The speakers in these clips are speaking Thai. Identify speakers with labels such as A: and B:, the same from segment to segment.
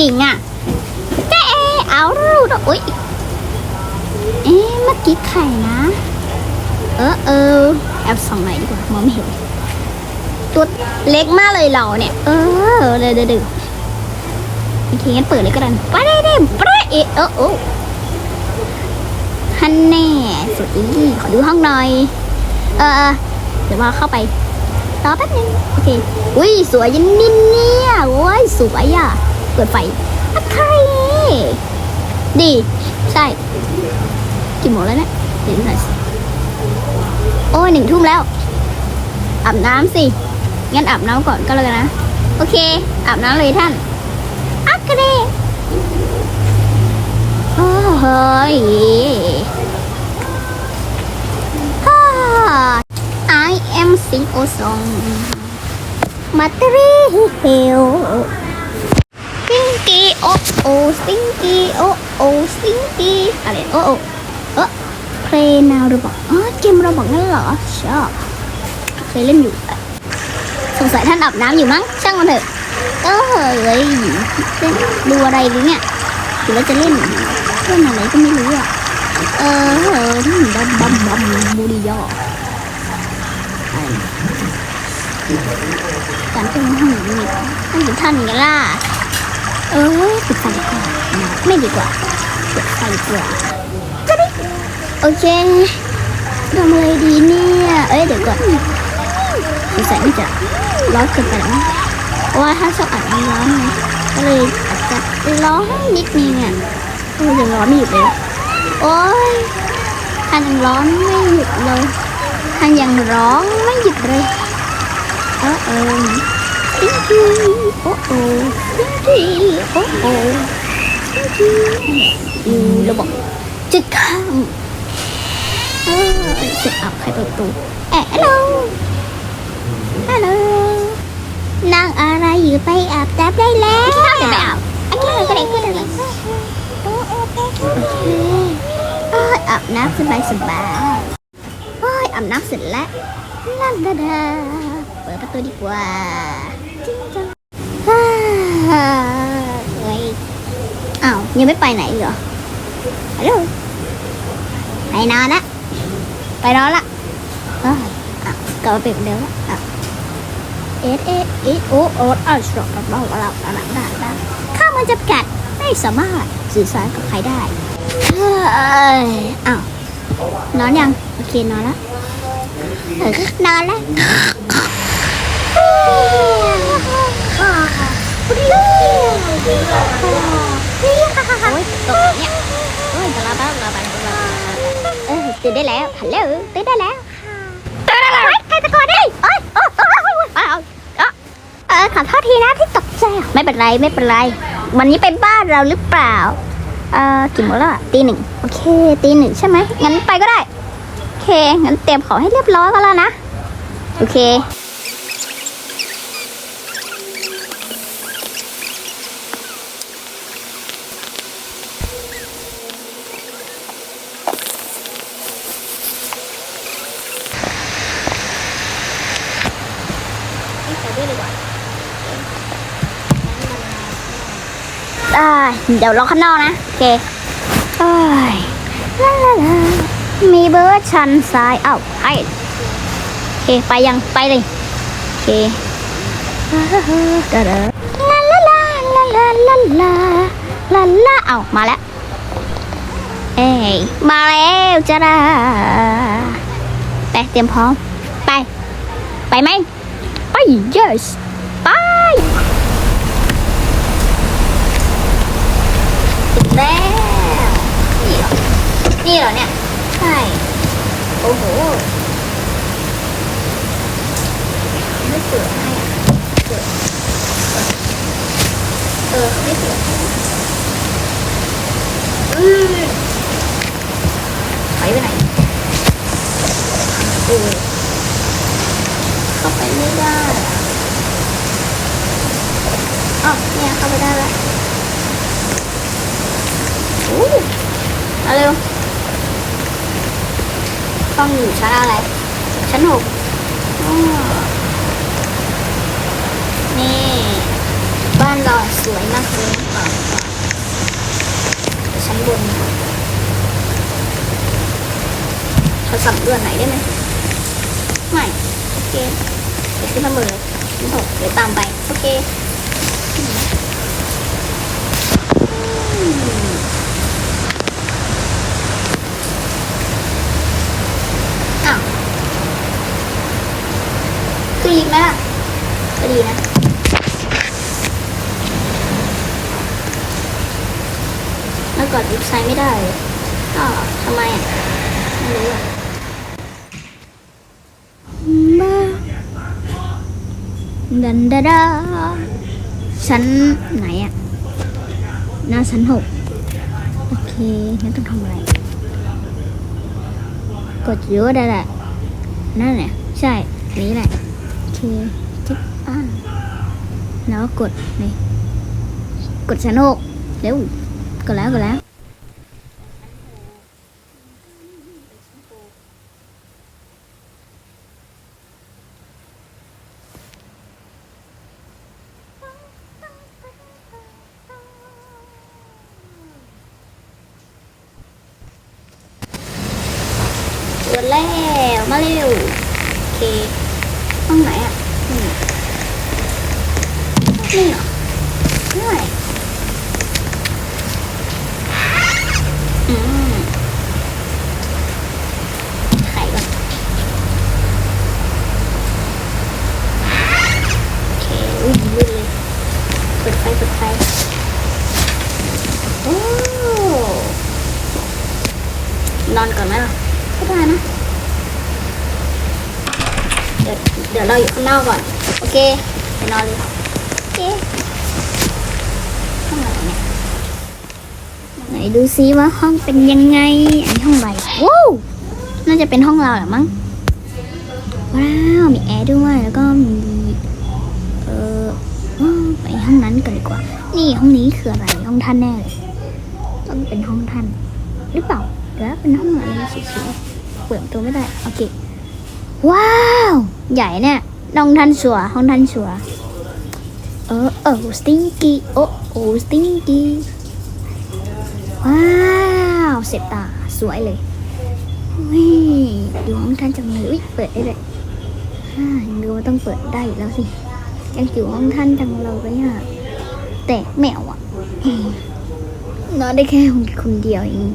A: กิ่งอะเจ๊เอารูดอุ้ยเอ๊ะเมื่อกี้ใครนะ เออเออแอบส่องหน่อยดีกว่ามองไม่เห็นตัวเล็กมากเลยเราเนี่ย เออเดี๋ยวเดี๋ยวเดี๋ยวโอเคงั้นเปิดเลยก็ได้ไปได้ได้ไปเออโอ้ฮันแน่สวัสดีขอดูห้องหน่อย เออเดี๋ยวว่าเข้าไปรอแป๊บนึง โอเค อุ้ยสวยยันนิ่เนี่ยโอ้ยสวยอะ เปิดไฟอะใครดี ใช่กี่โมงแล้วเนี่ยเดี๋ยวหน่อยโอ้ยหนึ่งทุ่มแล้วอาบน้ำสิงั้นอาบน้ำก่อนก็แล้วกันนะ โอเคอาบน้ำเลยท่านอักเรโอ้เฮ้ยฮ่า I am sing a song มาตรีเฮลซิงกี้ โอ้โอ้ซิงกี้โอ้โอ้ซิงกี้อะไรโอ้โอ้เออเพลงนาวเราบอกอ๋อเกมเราบอกนั่นเหรอชอบเคยเล่นอยู่ สงสัยท่านอาบน้ำอยู่มั้งช่างมันเถอะก็เลยเล่นดูอะไรหรือเนี่ยหรือว่าจะเล่นเล่นอะไรก็ไม่รู้อะเออเออบัมบัมบัมบุรียอการเป็นห้องนี้ต้องอยู่ท่านอย่างนี้ล่ะ เออปิดไฟกว่าไม่ดีกว่าปิดไฟดีกว่าจะด้โอเคทำอะไรดีเนี่ยเอ้ยเดี๋ยวก่อนสงสัยมันจะร้อนเกินไปแล้วเพราะว่าถ้าชอบอัดน้ำร้อนไงก็เลยอาจจะร้อนนิดนึงอะก็เลยยังร้อนไม่หยุดเลยโอ้ยท่านยังร้อนไม่หยุดเลยท่านยังร้องไม่หยุดเลยเออเออติ๊งกี้โอ้โอ้ ติ๊งกี้โอ้โอ้ติ๊งกี้อยู่ระบบจุดข้างเออเสร็จอับใครเปิดประตูเอ๊ะฮัลโหลฮัลโหลนั่งอะไรอยู่ไปอาบน้ำได้แล้วเดี๋ยวไปอาบอันนี้เรก็ได้ขึ้นเลยโอเคเอ้ยอาบน้ำสบายสบายโอ้ยอาบน้ำเสร็จแล้วลาดาดาเปิดประตูดีกว่าจริงจัง เฮ้ยอ้าว ยังไม่ไปไหนอีกเหรอฮัลโหลไปนอนละไปนอนละเอ้ยอะกลับมาเป็นเหมือนเดิมละอะเอสเอเอสโอโออัลสตรอเราเราเราเราได้ได้ข้ามันจำกัดไม่สามารถสื่อสารกับใครได้เฮ้ยอ้าวนอนยัง โอเคนอนละเออนอนละ โอ้ยตกเนี่ยโอ้ยตะลาบ้าตะลาบ้าตะลาบ้าเออตื่นได้แล้วฮัลโหลตื่นได้แล้วตื่นได้แล้วใครตะโกนดิเอ้ยโอ้โอ้โอ้โอ้เออเออขอโทษทีนะที่ตกใจไม่เป็นไรไม่เป็นไร วันนี้ไปบ้านเราหรือเปล่าเอ่อกี่โมงแล้วตีหนึ่งโอเคตีหนึ่งใช่ไหมงั้นไปก็ได้โอเคงั้นเตรียมของให้เรียบร้อยก็แล้วนะโอเค ได้ เดี๋ยวรอข้างนอกนะ โอเคเอ้ยลาลาลามีเบอร์ชันซ้ายเอ้าไปโอเค ไปยังไปเลยโอเคเดาเดาลาลาลาลาลาลาลาลาลาเอ้ามาแล้วเอ้ยมาแล้วจ้าดาไปเตรียมพร้อมไป ไปไหมไป yes ไป ถึงแล้วนี่เหรอ นี่เหรอเนี่ย ใช่ โอ้โหไม่เสือให้อะเสือเออไม่เสืออือไปไปไหนโอ้เข้าไปไม่ได้อะอ๋อเนี่ยเข้าไปได้แล้วอู้ มาเร็วต้องอยู่ชั้นอะไร ชั้นหกนี่ บ้านเราสวยมากเลยชั้นบนเขาสำรวจไหนอยได้ไหมไม่ โอเค เดี๋ยวขึ้นมาหมดเลยชั้นหกเดี๋ยวตามไป โอเคอมอ้าวีอีกไหมล่ะก็ดีนะแล้วกดเว็บไซต์ไม่ได้ก็ทำไมอะไม่รู้อะบ้าดันดาดาชั้นไหนอะ หน้าชั้นหกโอเคงั้นต้องทำอะไร กดเยอะได้แหละนั่นแหละใช่ นี้แหละ เคจิ๊บอ่านแล้วกดนี่กดชั้นกเร็วกดแล้วกดแล้วเปิดแล้ว มาเร็ว โอเค ห้องไหนอะนี่นี่เหรอไม่อืมไข่ก่อนโอเคอุ้ยมืดเลย เปิดไฟเปิดไฟโอ้นอนก่อนไหมล่ะก็ได้นะ เดี๋ยวเราอยู่ข้างนอกก่อน โอเคไปนอนเลยโอเคห้องอะไรเนี่ยไหนดูซิว่าห้องเป็นยังไง อันนี้ห้องอะไรว้าวน่าจะเป็นห้องเราแหละมั้งว้าวมีแอร์ด้วยแล้วก็มีเออไปห้องนั้นกันดีกว่า นี่ห้องนี้คืออะไรห้องท่านแน่เลยต้องเป็นห้องท่าน หรือเปล่าหรือว่าเป็นห้องอะไรสวยๆเปิดตัวไม่ได้โอเค ว้าว ใหญ่เนี่ยน้องท่านชัวห้องท่านชัวเออเออสติงกี้โอ้โอ้สติงกี้ว้าวเสร็จตาสวยเลยวิดูห้องท่านจังเลยอุ๊ยเปิดได้เลยฮ่าดูว่าต้องเปิดได้แล้วสิยังอยู่ห้องท่านจังเลยอะแต่แมวอะนอนได้แค่คนคนเดียวเอง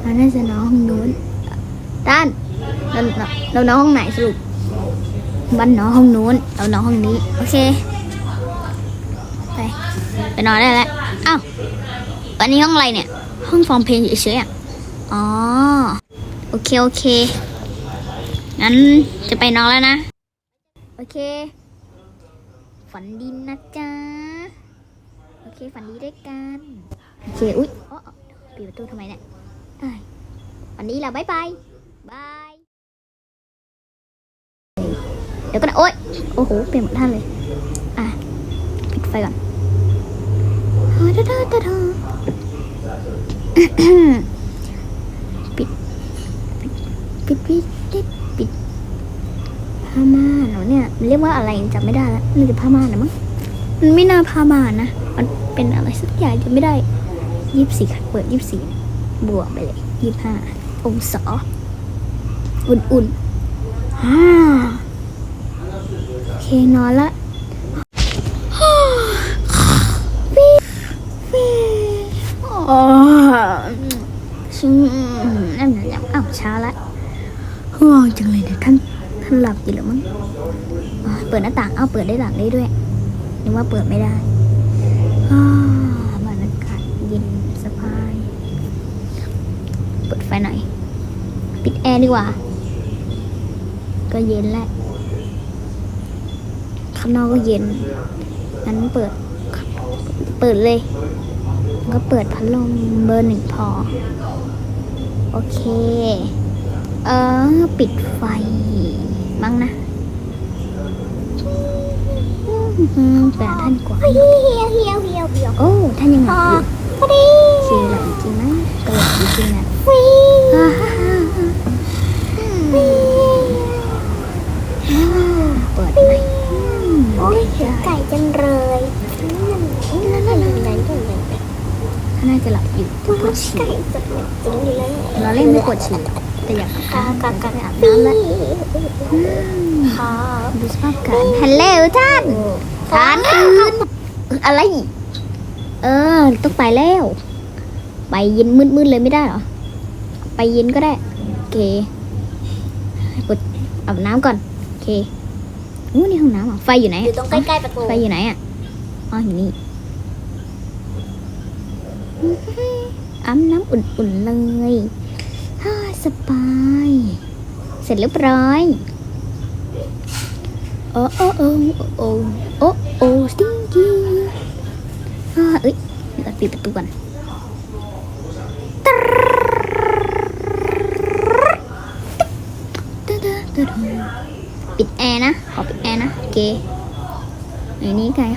A: เราน่าจะนอนห้องนู้นด้าน เราเรานอนห้องไหนสรุปบ้านน้องห้องนู้นเรานอนห้องนี้ โอเค ไปไปนอนได้แล้วอ้าววันนี้ห้องอะไรเนี่ย ห้องฟอร์มเพลงเฉยๆอะอ๋อโอเคโอเคงั้นจะไปนอนแล้วนะ โอเค ฝันดีนะจ๊ะ โอเค ฝันดีด้วยกัน โอเค อุ๊ยปิดประตูทำไมเนี่ยวันนี้ละบ๊ายบาย ดี๋ยวก็นะโอ๊ยโอ้โหเปลี่ยนหมดท่านเลย อะปิดไฟก่อนปิดปิดปิดปิดปิดปิดผ้าม่านเหรอเนี่ยเรียกว่าอะไรจำไม่ได้แล้วน่าจะผ้าม่านนะมั้งมันไม่น่าผ้าม่านนะมันเป็นอะไรสักอย่างจำไม่ได้ยี่สิบสี่เปิดยี่สิบสี่บวกไปเลยยี่สิบห้าองศาอุ่นๆอ่า เคนอนละอ๋อชิมนั่นแหละอ้าวเช้าละง่วงจังเลยนี่ยท่านท่านหลับอยู่หรือมั้งเปิดหน้าต่างเอาเปิดได้หลังได้ด้วยนึกว่าเปิดไม่ได้อ้าวบรรยากาศเย็นสบาย เปิดไฟหน่อย ปิดแอร์ดีกว่า ก็เย็นแหละ ข้างนอกก็เย็นงั้นเปิด เปิดเลย ก็เปิดพัดลมเบอร์หนึ่งพอ โอเค เออ ปิดไฟมั้งนะแปดท่านกว่า
B: เฮียวเฮียวเฮียวเฮียว
A: โอ้ ท่านยังหลับอยู่
B: พอดี
A: หลับจริงนะก็หลับจริงนะฮ่าฮ่าฮ่า ฮ่าเปิดไหมอืม
B: โอ้ยเห็นไก่จังเลย
A: โน่าจะหลับอยู่ปวดฉี่
B: ไก่จะหมดจริงเลย
A: เราเล่นไม่ปวดฉี่แต่อยากอาบ
B: กากา
A: น้ำ
B: กา
A: ไปอาบน้ำแล้ว
B: ค่ะ
A: ดูสภาพกันฮัลโหลท่านท่านตื่นอะไร เออต้องไปแล้ว ไปเย็นมืดๆเลยไม่ได้เหรอ ไปเย็นก็ได้ โอเคกดอาบน้ำก่อน โอเค อู้นี่ห้องน้ำเหรอะไฟอยู่ไหน
B: อยู่ตรงใกล้ๆประตู
A: ไฟอยู่ไหนอะอ๋ออยู่นี่อาบน้ำอุ่นๆเลยฮ่าสบาย เสร็จเรียบร้อย โอ้โอ้โอ้โอ้โอ้โอ้สติงกี้อ่าเอ้ยเดี๋ยวปิดประตูก่อน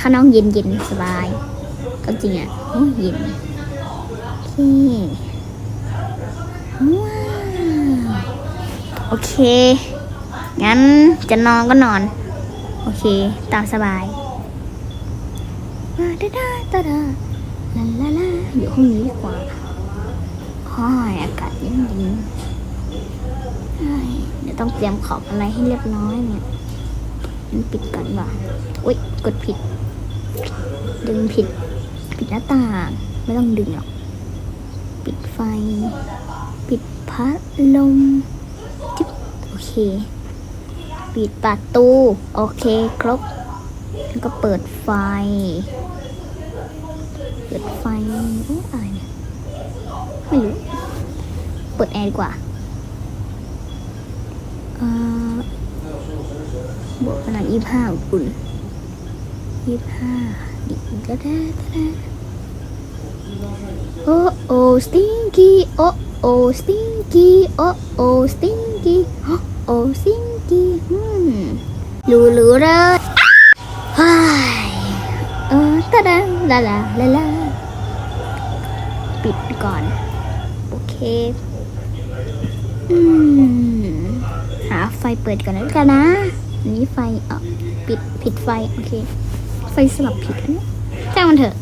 A: ข้างนอกเย็นเย็นสบาย ก็จริงอะโอ้เย็นโอเคว้าวโอเค งั้นจะนอนก็นอน โอเค ตามสบายดาดาดาดาดาลาลาลาอยู่ห้องนี้ดีกว่าห้อยอากาศเย็นเย็นเฮ้ยเดี๋ยวต้องเตรียมของอะไรให้เรียบร้อยเนี่ยมันปิดก่อนว่ะอุ้ยกดผิด ดึงผิด ปิดหน้าต่าง ไม่ต้องดึงหรอก ปิดไฟ ปิดพัดลมจิ๊บโอเค ปิดประตู โอเคครบ แล้วก็เปิดไฟ เปิดไฟอ๊ะอะไรเนี่ยไม่รู้ เปิดแอร์ดีกว่าเอ่อบวกขนาดยี่ห้าอุ่นยี่ห้าดิก็ได้ก็ได้ โอ้โอ้สติงกี้โอ้โอ้สติงกี้โอ้โอ้สติงกี้โอ้โอ้สติงกี้อืมรู้รู้เลยว้ายเออตะดาลาลาลาลาปิดก่อน โอเคอืมหาไฟเปิดก่อนแล้วกันนะนนี้ไฟเออปิด ผิดไฟ โอเค ไฟสลับผิดอันนี้จ้างมันเถอะ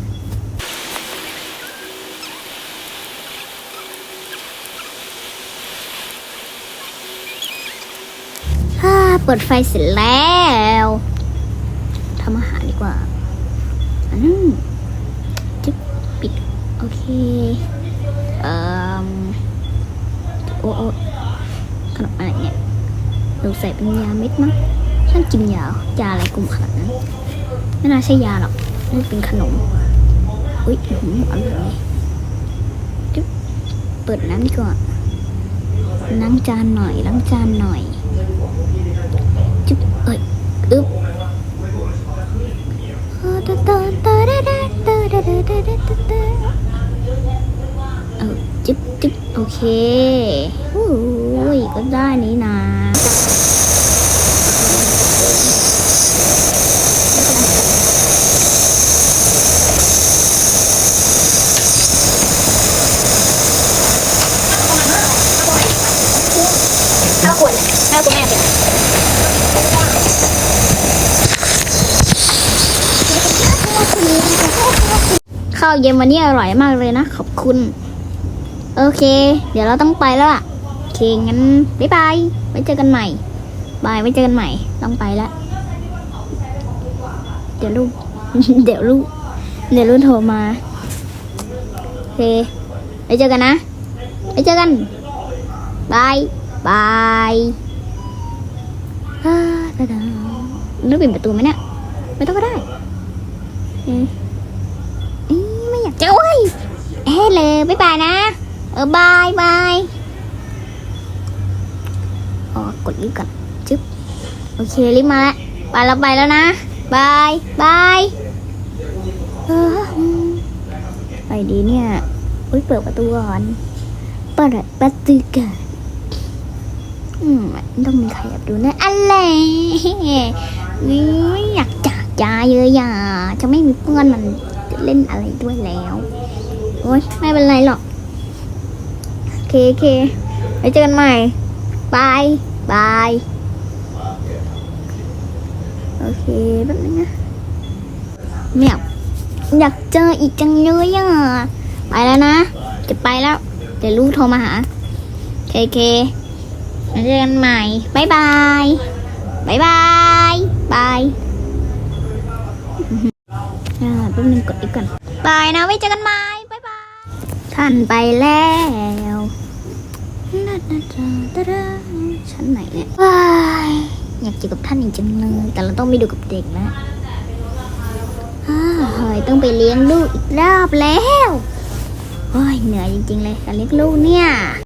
A: ฮ่าเปิดไฟเสร็จแล้วทำอาหารดีกว่าอืมจึ๊บปิด โอเคเอ่อโอ้โอ้ขนมอะไรเนี่ยเราใส่เป็นยาเม็ดมั้งฉันกินยายาอะไรกลุ่มขนาดนั้น ไม่น่าใช่ยาหรอกน่เป็นขนมอุ้ยอื้อหืออร่อยจึ๊บเปิดน้ำดีกว่าล้างจานหน่อยล้างจานหน่อยจุ๊บเอ้ยอึ๊บเออจิ๊บจิ๊บโอเคโอ้ยก็ได้นี่นะข้าว ข้าวคุณแม่เป็นข้าวเย็นวันนี้อร่อยมากเลยนะ ขอบคุณ โอเค เดี๋ยวเราต้องไปแล้วล่ะ โอเค งั้นบ๊ายบายไว้เจอกันใหม่บายไว้เจอกันใหม่ ต้องไปแล้ว เดี๋ยวลูก เดี๋ยวลูก เดี๋ยวลูกโทรมาโอเคไว้เจอกันนะไว้เจอกันบายบาย นึกปิดประตูไหมเนี่ยไม่ต้องก็ได้อืมอีไม่อยากจะโอ้ยเฮ้เลยบ๊ายบายนะ เออบายบายอ๋อกดลิฟต์ก่อนจึ๊บโอเคลิฟต์มาแล้วไปแล้วไปแล้วนะบายบายไปดีเนี่ยอุ้ยเปิดประตูก่อนเปิดประตูก่อน อืมต้องมีใครแอบดูนะอะไรอยากจากยาเยอะย่าจะไม่มีเพื่อนมันจะเล่นอะไรด้วยแล้ว โอ๊ยไม่เป็นไรหรอก โอเคโอเคไว้เจอกันใหม่บายบายโอเคแป๊บนึงนะไม่อยากเจออีกจังเลยอะไปแล้วนะ จะไปแล้ว เดี๋ยวลูกโทรมาหา เคเค เจอกันใหม่บายบายบายบายบายอ่าแป๊บนึงกดอีกก่อนบายนะไว้เจอกันใหม่บายบายท่านไปแล้วนาาตรชั้นไหนเนี่ยว้ายอยากเจอกับท่านอีกจริงเลย แต่เราต้องไปดูกับเด็กนะอ้าเฮ้ยต้องไปเลี้ยงลูกอีกรอบแล้วโอ้ยเหนื่อยจริง ๆ เลยการเลี้ยงลูกเนี่ย